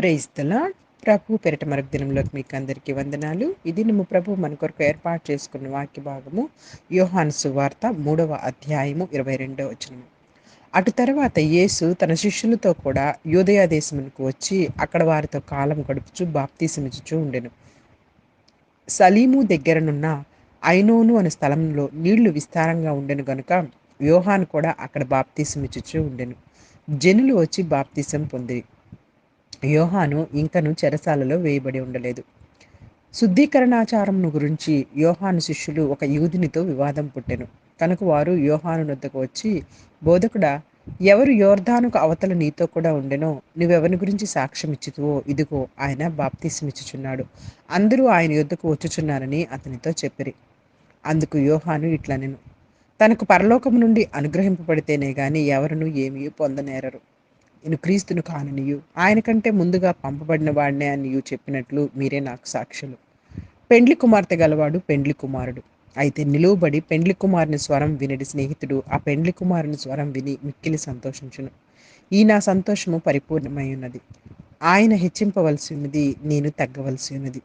Praise దలా ప్రభు పెరట మరొక దినంలోకి మీకు అందరికీ వందనాలు. ఇది నువ్వు ప్రభు మన కొరకు ఏర్పాటు చేసుకున్న వాక్య భాగము యోహాను సువార్త మూడవ అధ్యాయము ఇరవై రెండవ వచనము. అటు తర్వాత యేసు తన శిష్యులతో కూడా యోదయా దేశమునకు వచ్చి అక్కడ వారితో కాలం గడుపుచు బాప్తీసమిచ్చుచూ ఉండెను. సలీము దగ్గరనున్న ఐనోను అనే స్థలంలో నీళ్ళు విస్తారంగా ఉండెను గనుక యోహాను కూడా అక్కడ బాప్తీసమిచ్చుచూ ఉండెను. జనులు వచ్చి బాప్తీసం పొందిరి. యోహాను ఇంకను చెరసాలలో వేయబడి ఉండలేదు. శుద్ధీకరణాచారంను గురించి యోహాను శిష్యులు ఒక యూదినితో వివాదం పుట్టెను. కనుక వారు యోహాను వద్దకు వచ్చి బోధకుడా ఎవరు యోర్ధానుకు అవతల నీతో కూడా ఉండెనో నువ్వెవరి గురించి సాక్ష్యం ఇచ్చుతువో ఇదిగో ఆయన బాప్తీసమిచ్చుచున్నాడు. అందరూ ఆయన యుద్ధకు వచ్చుచున్నారని అతనితో చెప్పిరి. అందుకు యోహాను ఇట్లా నేను తనకు పరలోకము నుండి అనుగ్రహింపబడితేనే గాని ఎవరును ఏమీ పొందనేరరు. నేను క్రీస్తును కాననియు. ఆయన కంటే ముందుగా పంపబడిన వాడినే అనియు చెప్పినట్లు మీరే నాకు సాక్షులు. పెండ్లి కుమార్తె గలవాడు పెండ్లి కుమారుడు. అయితే నిలువబడి పెండ్లి కుమారుని స్వరం వినడి స్నేహితుడు ఆ పెండ్లి కుమారుని స్వరం విని మిక్కిలి సంతోషించును. ఈ నా సంతోషము పరిపూర్ణమై ఉన్నది ఆయన హెచ్చింపవలసి ఉన్నది నేను తగ్గవలసి ఉన్నది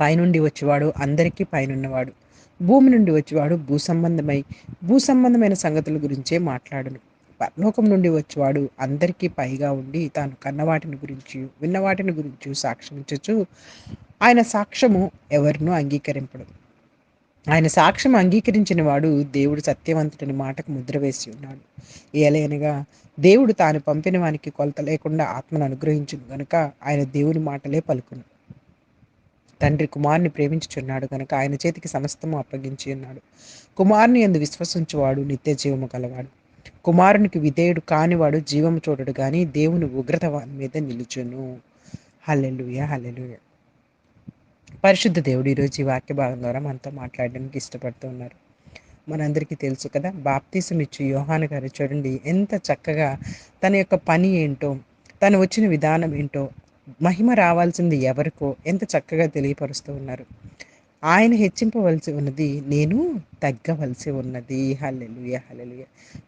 పైనుండి వచ్చేవాడు అందరికీ పైనున్నవాడు. భూమి నుండి వచ్చేవాడు భూ సంబంధమై భూ సంబంధమైన సంగతుల గురించే మాట్లాడును. పరలోకం నుండి వచ్చేవాడు అందరికీ పైగా ఉండి తాను కన్నవాటిని గురించి విన్నవాటిని గురించి సాక్ష్యమించచ్చు ఆయన సాక్ష్యము ఎవరినూ అంగీకరింపడు. ఆయన సాక్ష్యం అంగీకరించిన వాడు దేవుడు సత్యవంతుడిని మాటకు ముద్ర వేసి ఉన్నాడు. ఏలైనగా దేవుడు తాను పంపిన వానికి కొలత లేకుండా ఆత్మను అనుగ్రహించును గనుక ఆయన దేవుని మాటలే పలుకును. తండ్రి కుమారుని ప్రేమించుచున్నాడు కనుక ఆయన చేతికి సమస్తము అప్పగించి ఉన్నాడు. కుమారుని ఎందు విశ్వసించువాడు నిత్య జీవము కలవాడు కుమారునికి విధేయుడు కానివాడు జీవము చూడడు కానీ దేవుని ఉగ్రత వాని మీద నిలుచును. Hallelujah hallelujah. పరిశుద్ధ దేవుడు ఈరోజు ఈ వాక్య భాగం ద్వారా మనతో మాట్లాడడానికి ఇష్టపడుతూ ఉన్నారు. మనందరికీ తెలుసు కదా బాప్తీసం ఇచ్చి యోహాను గారు చూడండి ఎంత చక్కగా తన యొక్క పని ఏంటో తను వచ్చిన విధానం ఏంటో మహిమ రావాల్సింది ఎవరికో ఎంత చక్కగా తెలియపరుస్తూ ఉన్నారు. ఆయన హెచ్చింపవలసి ఉన్నది నేను తగ్గవలసి ఉన్నది. Hallelujah hallelujah.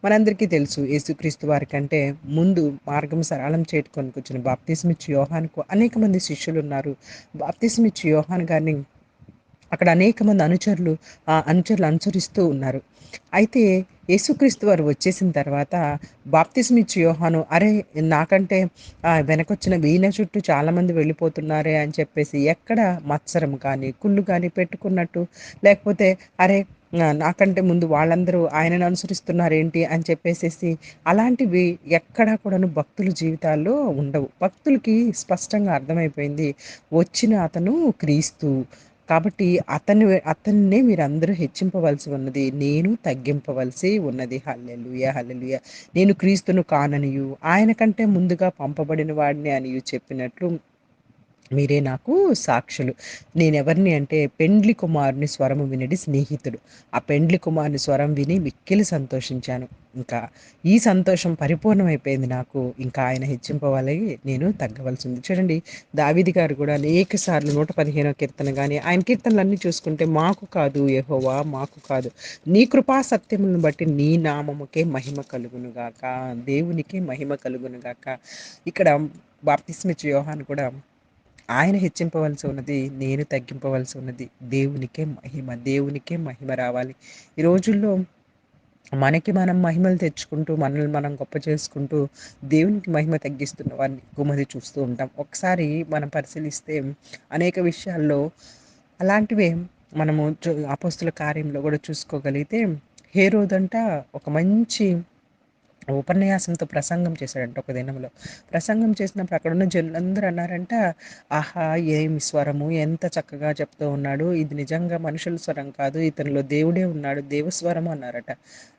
మనందరికీ తెలుసు యేసుక్రీస్తు వారి కంటే ముందు మార్గం సరళం చేటుకొని వచ్చిన బాప్తిస్మిచ్చి యోహాన్కు అనేక మంది శిష్యులు ఉన్నారు బాప్తిస్మిచ్చి యోహాన్ గారిని అక్కడ అనేక మంది అనుచరులు ఆ అనుచరులు అనుసరిస్తూ ఉన్నారు. అయితే యేసుక్రీస్తు వారు వచ్చేసిన తర్వాత బాప్తిస్మిచ్చి యోహాను అరే నాకంటే వెనకొచ్చిన వీణ చుట్టూ చాలామంది వెళ్ళిపోతున్నారే అని చెప్పేసి ఎక్కడ మత్సరం కానీ కుళ్ళు కానీ పెట్టుకున్నట్టు లేకపోతే అరే నాకంటే ముందు వాళ్ళందరూ ఆయనను అనుసరిస్తున్నారేంటి అని చెప్పేసేసి అలాంటివి ఎక్కడా కూడాను భక్తుల జీవితాల్లో ఉండవు. భక్తులకి స్పష్టంగా అర్థమైపోయింది వచ్చిన అతను క్రీస్తు. కాబట్టి అతన్ని అతన్నే మీరందరూ హెచ్చింపవలసి ఉన్నది నేను తగ్గింపవలసి ఉన్నది. Hallelujah hallelujah. నేను క్రీస్తును కాననియు ఆయన కంటే ముందుగా పంపబడిన వాడిని అనియు చెప్పినట్లు మీరే నాకు సాక్షులు. నేనెవరిని అంటే పెండ్లి కుమారుని స్వరము వినడి స్నేహితుడు. ఆ పెండ్లి కుమారుని స్వరం విని మిక్కిలి సంతోషించాను. ఇంకా ఈ సంతోషం పరిపూర్ణమైపోయింది నాకు. ఇంకా ఆయన హెచ్చింపవాలి నేను తగ్గవలసింది. చూడండి దావిది గారు కూడా అనేక సార్లు నూట పదిహేనో కీర్తన కానీ ఆయన కీర్తనలన్నీ చూసుకుంటే మాకు కాదు యహోవా మాకు కాదు. నీ కృపా సత్యములను బట్టి నీ నామముకే మహిమ కలుగునుగాక దేవునికే మహిమ కలుగునుగాక ఇక్కడ బాప్తిస్మిచ్ యోహాన్ కూడా ఆయన హెచ్చింపవలసి ఉన్నది నేను తగ్గింపవలసి ఉన్నది. దేవునికే మహిమ దేవునికే మహిమ రావాలి. ఈ రోజుల్లో మనకి మనం మహిమలు తెచ్చుకుంటూ మనల్ని మనం గొప్ప చేసుకుంటూ దేవునికి మహిమ తగ్గిస్తున్న వారిని ఎక్కువ చూస్తూ ఉంటాం. ఒకసారి మనం పరిశీలిస్తే అనేక విషయాల్లో అలాంటివే మనము అపస్తుల కార్యంలో కూడా చూసుకోగలిగితే హేరోదంట ఒక మంచి ఉపన్యాసంతో ప్రసంగం చేశాడంట ఒక దినంలో. ప్రసంగం చేసినప్పుడు అక్కడ ఉన్న జనులందరూ అన్నారంట ఆహా ఏమి స్వరము? ఎంత చక్కగా చెప్తూ ఉన్నాడు. ఇది నిజంగా మనుషుల స్వరం కాదు. ఇతనిలో దేవుడే ఉన్నాడు. దేవస్వరము అన్నారట.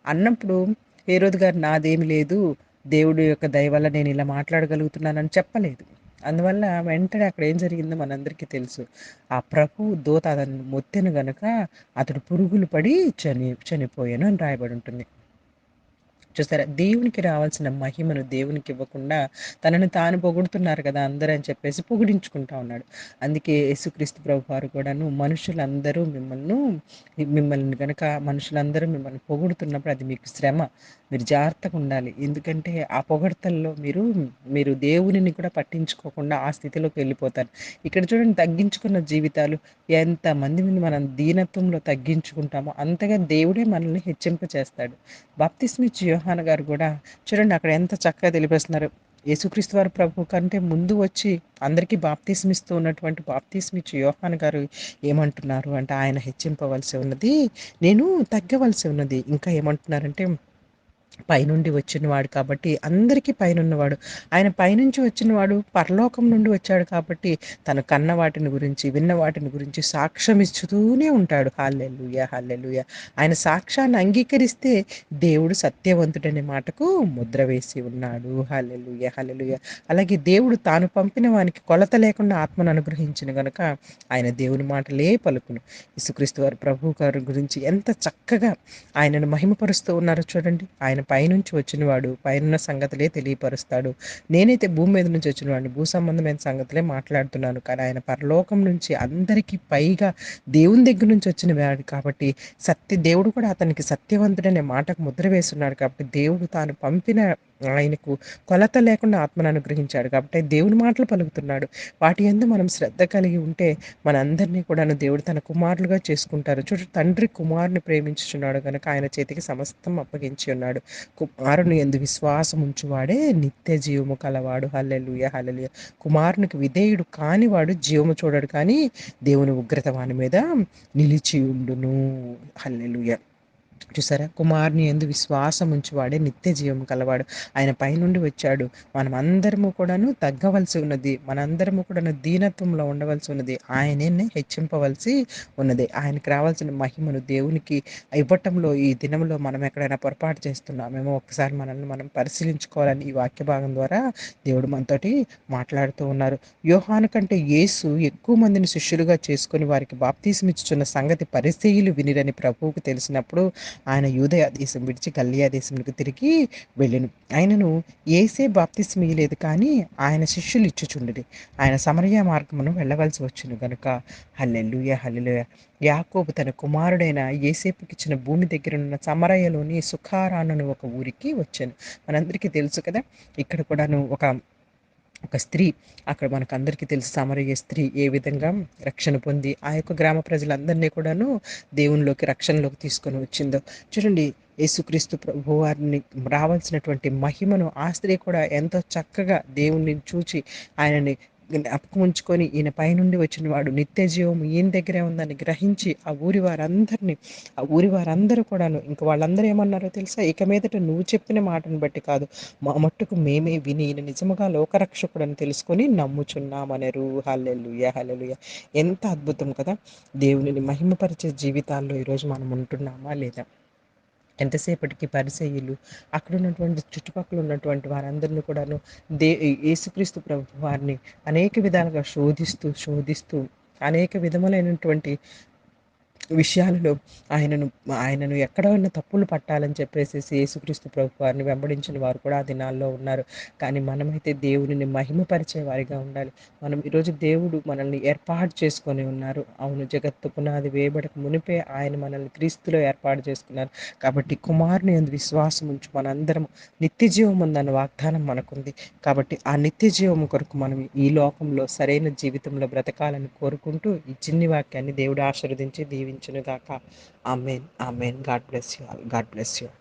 అన్నప్పుడు ఏ గారు నాదేమి లేదు. దేవుడి యొక్క దయ వల్ల నేను ఇలా మాట్లాడగలుగుతున్నానని చెప్పలేదు. అందువల్ల వెంటనే అక్కడ ఏం జరిగిందో మనందరికీ తెలుసు. ఆ ప్రభు దోత అతను మొత్తెను గనుక అతడు పురుగులు పడి చని చనిపోయాను అని రాయబడి ఉంటుంది. చూసారా దేవునికి రావాల్సిన మహిమను దేవునికి ఇవ్వకుండా తనను తాను పొగుడుతున్నారు కదా అందరూ అని చెప్పేసి పొగిడించుకుంటా ఉన్నాడు. అందుకే యేసుక్రీస్తు ప్రభు వారు కూడాను మనుషులందరూ మిమ్మల్ని మిమ్మల్ని కనుక మనుషులందరూ మిమ్మల్ని పొగుడుతున్నప్పుడు అది మీకు శ్రమ. మీరు జాగ్రత్తగా ఉండాలి. ఎందుకంటే ఆ పొగడతల్లో మీరు మీరు దేవునిని కూడా పట్టించుకోకుండా ఆ స్థితిలోకి వెళ్ళిపోతారు. ఇక్కడ చూడండి తగ్గించుకున్న జీవితాలు ఎంతమంది మనం దీనత్వంలో తగ్గించుకుంటామో అంతగా దేవుడే మనల్ని హెచ్చింప చేస్తాడు బాప్తిస్మిచ్ యోహాన్ గారు కూడా చూడండి అక్కడ ఎంత చక్కగా తెలిపేస్తున్నారు. యేసుక్రీస్తు వారి ప్రభు కంటే ముందు వచ్చి అందరికీ బాప్తిస్మిస్తూ ఉన్నటువంటి బాప్తిస్మిచ్ యోహాన్ గారు ఏమంటున్నారు? అంటే ఆయన హెచ్చింపవలసి ఉన్నది నేను తగ్గవలసి ఉన్నది. ఇంకా ఏమంటున్నారంటే పైనుండి వచ్చినవాడు కాబట్టి అందరికీ పైనున్నవాడు. ఆయన పైనుంచి వచ్చినవాడు పరలోకం నుండి వచ్చాడు కాబట్టి తను కన్న వాటిని గురించి విన్న వాటిని గురించి సాక్ష్యం ఇస్తూనే ఉంటాడు. హాల్లెలుయ హాల్లెలుయ ఆయన సాక్ష్యాన్ని అంగీకరిస్తే దేవుడు సత్యవంతుడనే మాటకు ముద్ర వేసి ఉన్నాడు. హాల్లెలుయ హాల్లెలుయ అలాగే దేవుడు తాను పంపిన వానికి కొలత లేకుండా ఆత్మను అనుగ్రహించిన గనుక ఆయన దేవుని మాటలే పలుకును. ఇసుక్రీస్తు వారి ప్రభు గారి గురించి ఎంత చక్కగా ఆయనను మహిమపరుస్తూ ఉన్నారో చూడండి. ఆయన పైనుంచి వచ్చినవాడు పైనున్న సంగతులే తెలియపరుస్తాడు. నేనైతే భూమి మీద నుంచి వచ్చినవాడిని భూ సంబంధమైన సంగతులే మాట్లాడుతున్నాను. కానీ ఆయన పరలోకం నుంచి అందరికీ పైగా దేవుని దగ్గర నుంచి వచ్చిన వాడు కాబట్టి సత్య దేవుడు కూడా అతనికి సత్యవంతుడనే మాటకు ముద్ర వేస్తున్నాడు కాబట్టి దేవుడు తాను పంపిన ఆయనకు కొలత లేకుండా ఆత్మను అనుగ్రహించాడు కాబట్టి దేవుని మాటలు పలుకుతున్నాడు. వాటి ఎందు మనం శ్రద్ధ కలిగి ఉంటే మనందరినీ కూడాను దేవుడు తన కుమారులుగా చేసుకుంటారు చూడు తండ్రి కుమారుని ప్రేమించుచున్నాడు కనుక ఆయన చేతికి సమస్తం అప్పగించి ఉన్నాడు. కుమారుని ఎందు విశ్వాసం ఉంచువాడే నిత్య జీవము కలవాడు. Hallelujah hallelujah. కుమారునికి విధేయుడు కానివాడు జీవము చూడడు కానీ దేవుని ఉగ్రత వాని మీద నిలిచి ఉండును. హల్లెలుయ. చూసారా? కుమారుని ఎందు విశ్వాసం ఉంచువాడే నిత్య జీవం కలవాడు. ఆయన పైనుండి వచ్చాడు. మనం అందరము కూడాను తగ్గవలసి ఉన్నది. మనందరము కూడాను దీనత్వంలో ఉండవలసి ఉన్నది. ఆయనే హెచ్చింపవలసి ఉన్నది. ఆయనకు రావాల్సిన మహిమను దేవునికి ఇవ్వటంలో ఈ దినంలో మనం ఎక్కడైనా పొరపాటు చేస్తున్నామేమో ఒకసారి మనల్ని మనం పరిశీలించుకోవాలని ఈ వాక్య భాగం ద్వారా దేవుడు మనతోటి మాట్లాడుతూ ఉన్నారు. యోహాను కంటే యేసు ఎక్కువ మందిని శిష్యులుగా చేసుకుని వారికి బాప్తీసమిచ్చుచున్న సంగతి పరిస్థితులు వినిరని ప్రభువుకు తెలిసినప్పుడు ఆయన యూదయ దేశం విడిచి గల్లియా దేశంలోకి తిరిగి వెళ్ళిను ఆయనను ఏసే బాప్తిస్మ ఇయ్యలేదు కానీ ఆయన శిష్యులు ఇచ్చుచుండడి ఆయన సమరయ మార్గమును వెళ్ళవలసి వచ్చును గనుక హల్లెల్లుయ హల్లెలుయ. యాకోబు తన కుమారుడైన ఏసేపుకి ఇచ్చిన భూమి దగ్గర ఉన్న సమరయలోని సుఖారానను ఒక ఊరికి వచ్చాను. మనందరికీ తెలుసు కదా ఇక్కడ కూడాను ఒక ఒక స్త్రీ అక్కడ మనకందరికీ తెలుసు సమరయ్య స్త్రీ ఏ విధంగా రక్షణ పొంది ఆ యొక్క గ్రామ ప్రజలందరినీ కూడాను దేవునిలోకి రక్షణలోకి తీసుకొని వచ్చిందో. చూడండి యేసుక్రీస్తు ప్రభు వారిని రావాల్సినటువంటి మహిమను ఆ స్త్రీ కూడా ఎంతో చక్కగా దేవుణ్ణి చూచి ఆయనని జ్ఞాపకం ఉంచుకొని ఈయన పైనుండి వచ్చిన వాడు నిత్య జీవం ఈయన దగ్గరే ఉందని గ్రహించి ఆ ఊరి వారందరినీ ఆ ఊరి వారందరూ కూడాను ఇంక వాళ్ళందరూ ఏమన్నారో తెలుసా? ఇక మీదట నువ్వు చెప్పిన మాటను బట్టి కాదు మా మట్టుకు మేమే విని ఈయన నిజముగా లోకరక్షకుడు అని తెలుసుకొని నమ్ముచున్నామనరు. Hallelujah hallelujah. ఎంత అద్భుతం కదా? దేవుని మహిమపరిచే జీవితాల్లో ఈరోజు మనం ఉంటున్నామా లేదా? ఎంతసేపటికి పరిసయ్యులు అక్కడ ఉన్నటువంటి చుట్టుపక్కల ఉన్నటువంటి వారందరిని కూడాను దే యేసుక్రీస్తు ప్రభు వారిని అనేక విధాలుగా శోధిస్తూ శోధిస్తూ అనేక విధములైనటువంటి విషయాలలో ఆయనను ఆయనను ఎక్కడ ఉన్న తప్పులు పట్టాలని చెప్పేసి యేసుక్రీస్తు ప్రభు వారిని వెంబడించిన వారు కూడా ఆ దినాల్లో ఉన్నారు. కానీ మనమైతే దేవునిని మహిమపరిచే వారిగా ఉండాలి. మనం ఈరోజు దేవుడు మనల్ని ఏర్పాటు చేసుకొని ఉన్నారు. అవును జగత్తు పునాది వేయబడక మునిపే ఆయన మనల్ని క్రీస్తులో ఏర్పాటు చేసుకున్నారు. కాబట్టి కుమారుని అందు విశ్వాసం ఉంచి మనందరం నిత్య జీవం ఉందన్న వాగ్దానం మనకుంది. కాబట్టి ఆ నిత్య జీవం కొరకు మనం ఈ లోకంలో సరైన జీవితంలో బ్రతకాలని కోరుకుంటూ ఈ చిన్ని వాక్యాన్ని దేవుడు ఆశీర్వదించి continued Amen. Amen. God bless you all. God bless you.